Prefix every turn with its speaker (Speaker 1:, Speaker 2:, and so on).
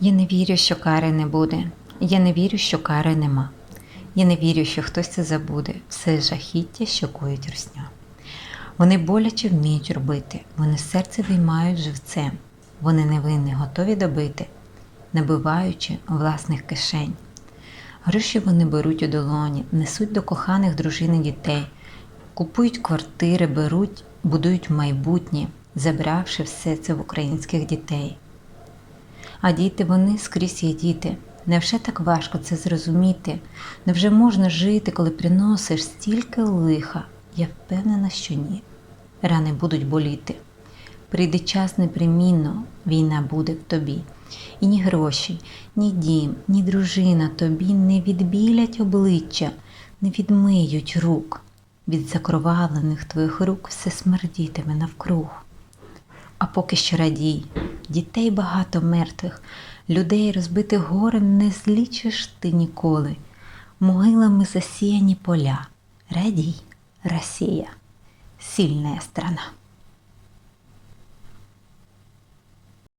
Speaker 1: Я не вірю, що кари не буде. Я не вірю, що кари нема. Я не вірю, що хтось це забуде. Все жахіття, що коїть русня. Вони боляче вміють робити, вони серце виймають живцем, вони невинні готові добити, набиваючи власних кишень. Гроші вони беруть у долоні, несуть до коханих дружин і дітей, купують квартири, беруть, будують майбутнє, забравши все це в українських дітей. А діти вони скрізь є діти. Невже так важко це зрозуміти? Невже можна жити, коли приносиш стільки лиха? Я впевнена, що ні. Рани будуть боліти. Прийде час непримінно, війна буде в тобі. І ні гроші, ні дім, ні дружина тобі не відбілять обличчя, не відмиють рук. Від закровавлених твоїх рук все смердітиме навкруг. А поки що радій, дітей багато мертвих, людей розбитих горем не злічиш ти ніколи. Могилами засіяні поля. Радій, Росія, сильна страна.